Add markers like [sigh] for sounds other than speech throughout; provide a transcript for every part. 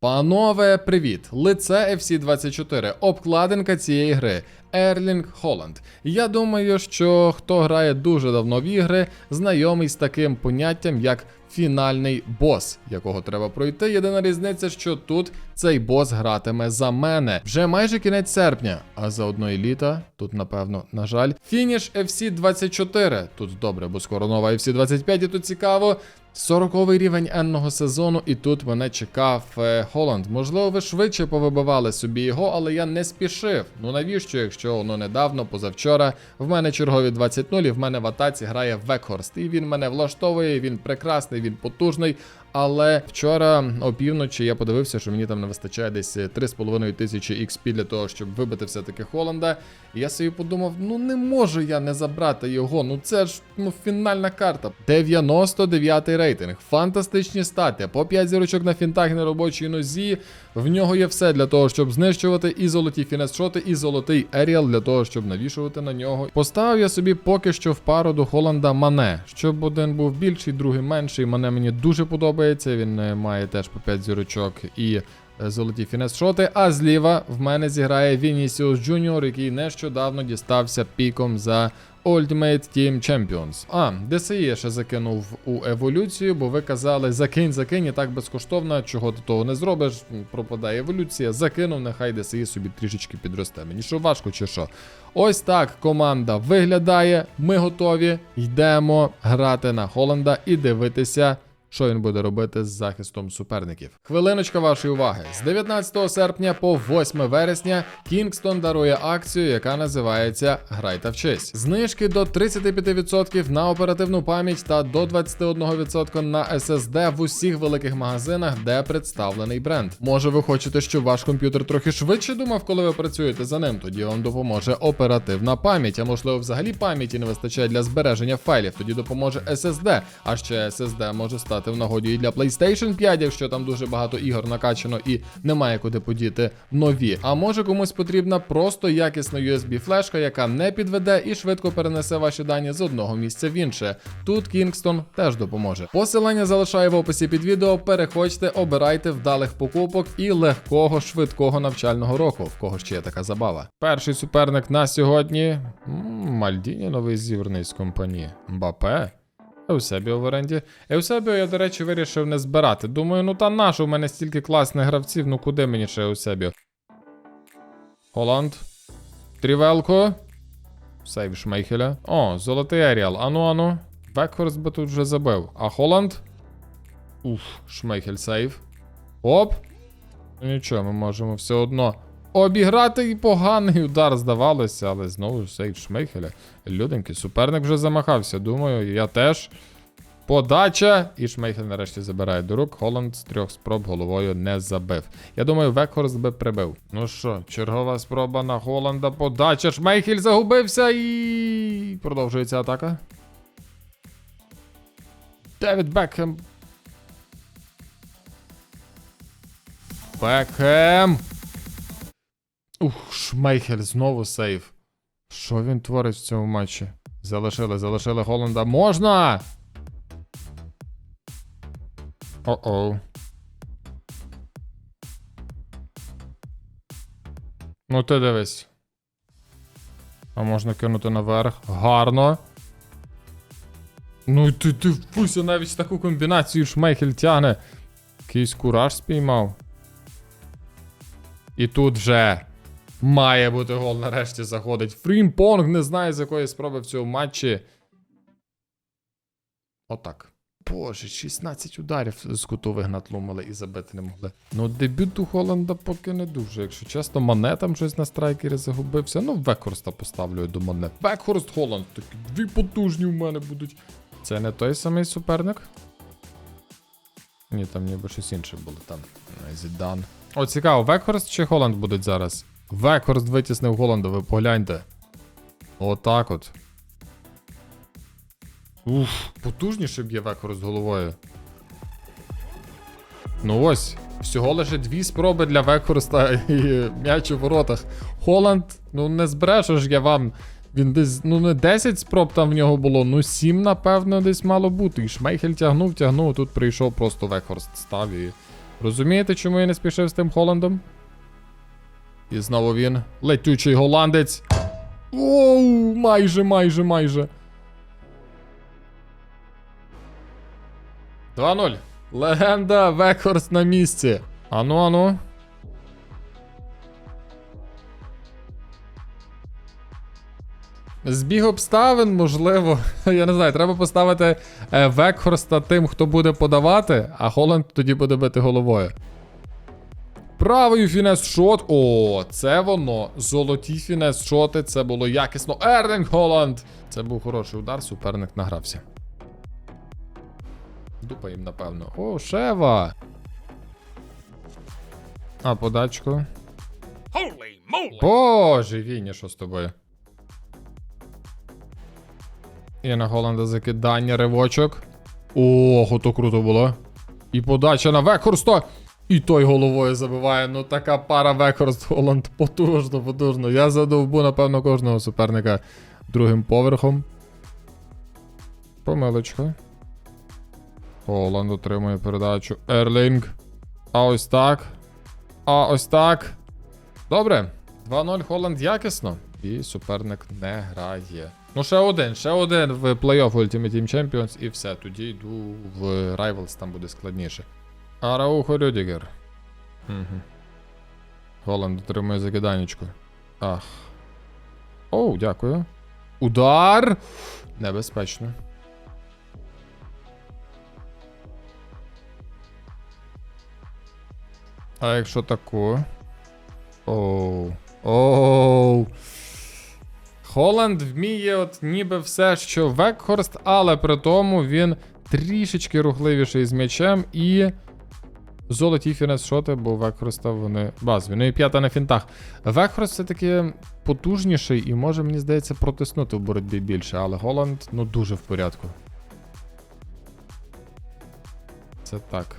Панове, привіт! Лице FC24, обкладинка цієї гри. Ерлінг Холланд. Я думаю, що хто грає дуже давно в ігри, знайомий з таким поняттям, як фінальний бос, якого треба пройти. Єдина різниця, що тут цей бос гратиме за мене. Вже майже кінець серпня, а за одної літа, тут, напевно, на жаль, фініш FC24. Тут добре, бо скоро нова FC25, і тут цікаво. 40-й рівень енного сезону, і тут мене чекав е, Холланд. Можливо, ви швидше повибивали собі його, але я не спішив. Ну навіщо, якщо воно недавно, позавчора, в мене чергові 20-0, і в мене в атаці грає Векхорст. І він мене влаштовує, він прекрасний, він потужний. Але вчора опівночі я подивився, що мені там не вистачає десь 3,5 тисячі XP для того, щоб вибити все-таки Холланда. І я собі подумав: ну не можу я не забрати його. Ну це ж ну фінальна карта. 99 рейтинг, фантастичні стати, по 5 зірочок на фінтах на робочій нозі. В нього є все для того, щоб знищувати і золоті фінес-шоти, і золотий еріал для того, щоб навішувати на нього. Поставив я собі поки що в пару до Холланда Мане, щоб один був більший, другий менший. Мане мені дуже подобається. Він е, має теж по 5 зірочок і е, золоті фінес-шоти. А зліва в мене зіграє Вінісіус Джуніор, який нещодавно дістався піком за Ultimate Team Champions. А, DSI я ще закинув у еволюцію, бо ви казали, закинь, закинь, і так безкоштовно, чого ти того не зробиш, пропадає еволюція. Закинув, нехай DSI собі трішечки підросте. Мені що важко чи що. Ось так команда виглядає. Ми готові. Йдемо грати на Холланда і дивитися. Що він буде робити з захистом суперників? Хвилиночка вашої уваги. З 19 серпня по 8 вересня Кінгстон дарує акцію, яка називається Грай та вчись. Знижки до 35% на оперативну пам'ять та до 21% на SSD в усіх великих магазинах, де представлений бренд. Може, ви хочете, щоб ваш комп'ютер трохи швидше думав, коли ви працюєте за ним? Тоді вам допоможе оперативна пам'ять, а можливо, взагалі пам'яті не вистачає для збереження файлів. Тоді допоможе SSD. А ще SSD може стати в нагоді і для PlayStation 5, якщо там дуже багато ігор накачано і немає куди подіти нові. А може комусь потрібна просто якісна USB флешка, яка не підведе і швидко перенесе ваші дані з одного місця в інше. Тут Kingston теж допоможе. Посилання залишаю в описі під відео. Переходьте, обирайте вдалих покупок і легкого швидкого навчального року. В кого ще є така забава. Перший суперник на сьогодні Мальдіні новий зібраний з компанії. Мбапе. Еусебіо в оренді. Еусебіо я, до речі, вирішив не збирати. Думаю, ну та нащо в мене стільки класних гравців, ну куди мені ще Еусебіо? Холланд. Трівелко. Сейв Шмейхеля. О, золотий Еріал. Ану, ану. Векхорст би тут вже забив. А Холланд? Уф, Шмейхель сейв. Оп. Нічого, ми можемо все одно обіграти і поганий удар, здавалося, але знову сейв Шмейхеля. Люденький, суперник вже замахався. Думаю, я теж. Подача. І Шмейхель нарешті забирає до рук. Холланд з трьох спроб головою не забив. Я думаю, Векхорст би прибив. Ну що, чергова спроба на Холланда. Подача. Шмейхель загубився і. Продовжується атака. Девід Бекхем. Бекхем. Ух, Шмейхель знову сейв. Що він творить в цьому матчі? Залишили, залишили Холланда. Можна! О-оу. Ну ти дивись. А можна кинути наверх. Гарно. Ну ти ти впуся навіть таку комбінацію Шмейхель тягне. Якийсь кураж спіймав. І тут вже має бути гол нарешті заходить. Фрімпонг не знає, з якої спроби в цьому матчі. Отак. Боже, 16 ударів з кутових натлумили і забити не могли. Ну, дебют у Холланда поки не дуже. Якщо чесно, Мане там щось на страйкері загубився. Ну, Векхорста поставлю до Мане. Векхорст Холланд. Такі дві потужні в мене будуть. Це не той самий суперник? Ні, там ніби щось інше було там. Зідан. О, цікаво, Векхорст чи Холланд будуть зараз? Векхорст витіснив Голланда, ви погляньте. Отак от. Уф, потужніше б'є Векхорст головою. Ну ось, всього лише дві спроби для Векхорста і м'яч у воротах. Холланд, ну не зберешу ж я вам. Він десь, ну не 10 спроб там в нього було, ну 7, напевно, десь мало бути. І Шмейхель тягнув, тягнув, тут прийшов просто Векхорст став і Розумієте, чому я не спішив з тим Холландом? І знову він. Летючий голландець. Оу, майже, майже, майже. 2-0. Легенда Векхорст на місці. Ану, ану. Збіг обставин, можливо. [laughs] Я не знаю, треба поставити е, Векхорста тим, хто буде подавати, а Холланд тоді буде бити головою. Правий фінес шот. О, це воно. Золоті фінес шоти. Це було якісно. Ерлінг Холланд. Це був хороший удар, суперник награвся. Дупа їм, напевно. О, Шева. А подачку. Боже, Віні, що з тобою? І на Голланда закидання, ривочок. Ого, то круто було. І подача на Векхорста. І той головою забиває. Ну така пара Векхорст Голланд. Потужно, потужно. Я задовбу, напевно, кожного суперника другим поверхом. Помилочка. Голланд отримує передачу. Ерлінг. А ось так. А ось так. Добре. 2-0 Холланд якісно. І суперник не грає. Ну, ще один, ще один в плей-офф Ultimate Team Champions і все. Тоді йду в Rivals, там буде складніше. Араухо Рюдігер. Угу. Холланд отримує закиданечку. Ах. Оу, дякую. Удар! Небезпечно. А якщо таку? Оу. Оу. Холланд вміє от ніби все, що Векхорст, але при тому він трішечки рухливіший з м'ячем і. Золоті фінес шоти, бо у Векхорста вони базові. Ну і п'ята на фінтах. Векхорст все-таки потужніший і може, мені здається, протиснути в боротьбі більше, але Голланд ну дуже в порядку. Це так.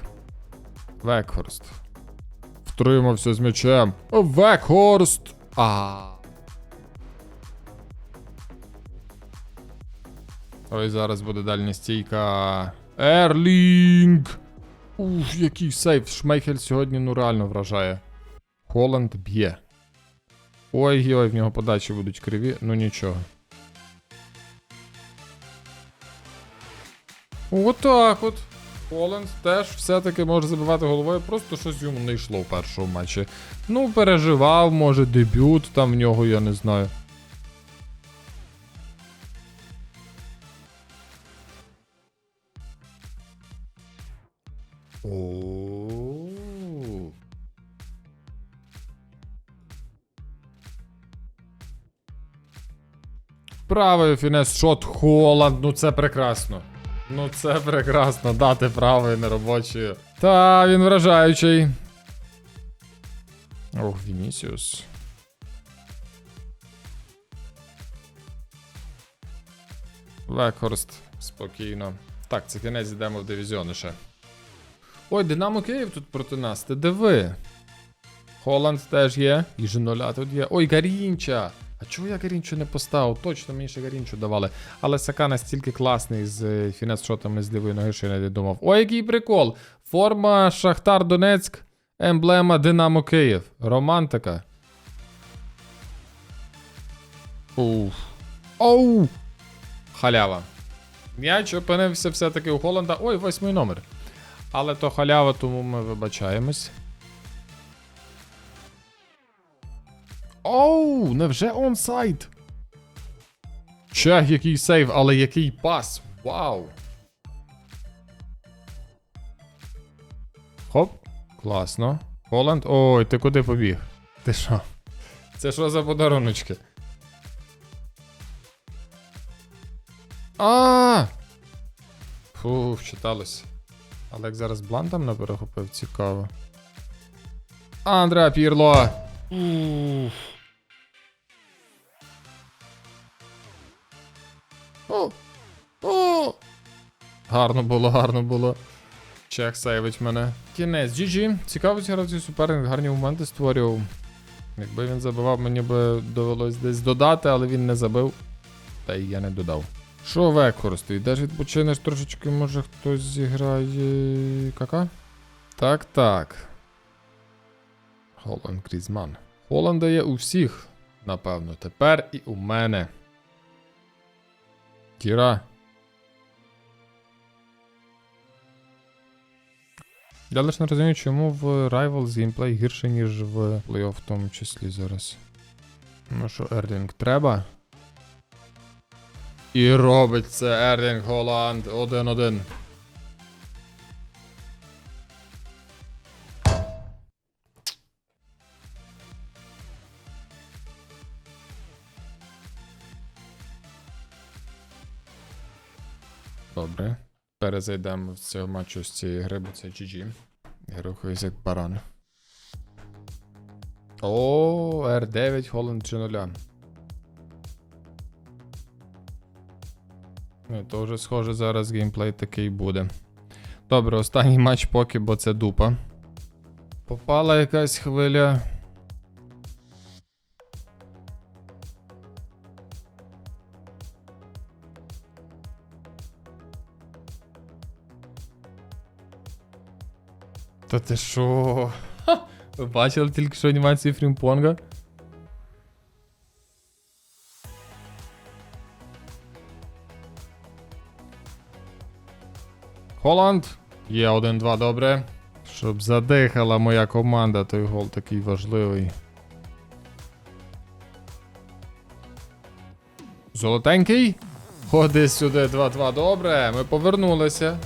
Векхорст. Втримався з м'ячем. Векхорст! А. Ой, зараз буде дальня стійка. Ерлінг! Уф, який сейф. Шмейхель сьогодні ну реально вражає. Холланд б'є. Ой, ой, в нього подачі будуть криві, ну нічого. Отак от. Холланд теж все-таки може забивати головою, просто щось йому не йшло в першому матчі. Ну, переживав, може, дебют там в нього, я не знаю. Правий фінес шот Холланд, ну це прекрасно. Ну це прекрасно, дати правий неробочий. Та, він вражаючий. Ох, Вінісіус. Векхорст, спокійно. Так, це кінець йдемо в дивізіони ще. Ой, Динамо Київ тут проти нас. Ти диви. Холланд теж є. І Женоля тут є. Ой, Гарінча. А чого я Гарінчу не поставив? Точно мені ще Гарінчу давали. Але Сака настільки класний з е, фінес-шотами з лівої ноги, що я не думав. Ой, який прикол! Форма Шахтар Донецьк, емблема Динамо Київ. Романтика. Уф. Оу! Халява. М'яч опинився все-таки у Холланда. Ой, восьмий номер. Але то халява, тому ми вибачаємось. Оу, невже онсайд? Чех, який сейв, але який пас. Вау. Хоп. Класно. Холланд. Ой, ти куди побіг? Ти що? Це що за подаруночки? А! Фу, вчиталось. Але як зараз блантом не перехопив, цікаво. Андреа Пірло. Уф. Гарно було, гарно було. Чех сейвить мене. Кінець. GG. Цікаво зіграв суперник, гарні моменти створював. Якби він забивав, мені би довелось десь додати, але він не забив. Та й я не додав. Що Векхорст? Йдеш відпочинеш трошечки, може хтось зіграє. Кака? Так, так. Холланд Грізман. Холланда є у всіх, напевно. Тепер і у мене. Кіра. Я лише не розумію, чому в Rivals геймплей гірше, ніж в плей-офф в тому числі зараз. Ну що, Ерлінг треба? І робить це Ерлінг Голланд 1-1. Добре. Перезайдемо з цього матчу з цієї гри, бо це GG. Я рухаюсь як баран. О, R9 Холланд чи 0. Ну, то вже схоже зараз геймплей такий буде. Добре, останній матч поки, бо це дупа. Попала якась хвиля. Та ти що? Ха! Ви бачили тільки що анімацію Фрімпонга? Холланд. Є 1-2, добре. Щоб задихала моя команда, той гол такий важливий. Золотенький. Ходи сюди 2-2, добре. Ми повернулися.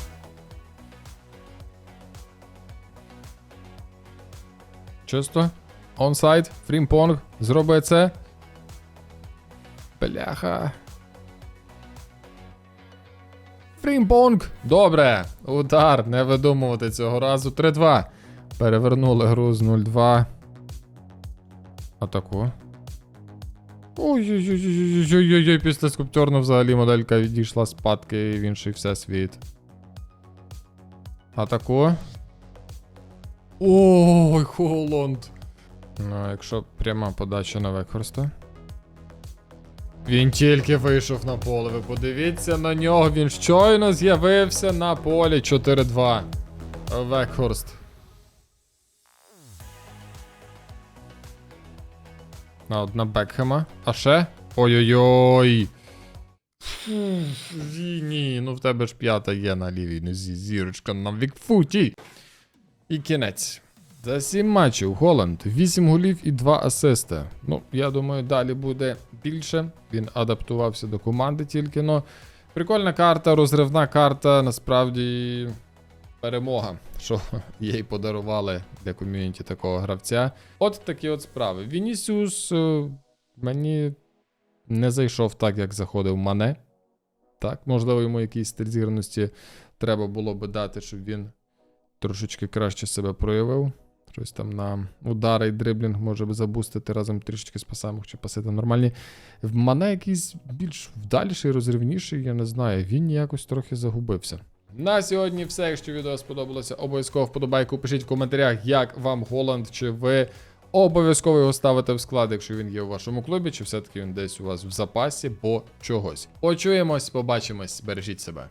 Чисто. Онсайд. Фрімпонг. Зроби це. Бляха. Фрімпонг. Добре. Удар. Не видумувати цього разу. 3-2. Перевернули гру з 0-2. Атаку. Ой-ой-ой-ой-ой-ой-ой, після скульптурно взагалі моделька відійшла спадки в інший всесвіт. Атаку. Ой, Холланд. Ну, якщо пряма подача на Векхорста. Він тільки вийшов на поле. Ви подивіться на нього. Він щойно з'явився на полі 4-2. Векхорст. На одна Бекхема. А ще? Ой-ой-ой. Ні, ну в тебе ж п'ята є на лівій нозі. Зірочка на Вікфуті. І кінець. За 7 матчів Голланд 8 голів і 2 асисти. Ну, я думаю, далі буде більше. Він адаптувався до команди тільки но. Прикольна карта, розривна карта, насправді перемога, [laughs] що їй подарували для ком'юніті такого гравця. От такі от справи. Вінісіус е, мені не зайшов так, як заходив Мане. Так, можливо, йому якийсь стиль зіграності треба було би дати, щоб він трошечки краще себе проявив. Щось там на удари і дриблінг може би забустити разом трішечки з пасами, хоча паси там нормальні. В мене якийсь більш вдаліший, розривніший, я не знаю. Він якось трохи загубився. На сьогодні все. Якщо відео сподобалося, обов'язково вподобайку. Пишіть в коментарях, як вам Голланд, чи ви обов'язково його ставите в склад, якщо він є у вашому клубі, чи все-таки він десь у вас в запасі, бо чогось. Почуємось, побачимось, бережіть себе.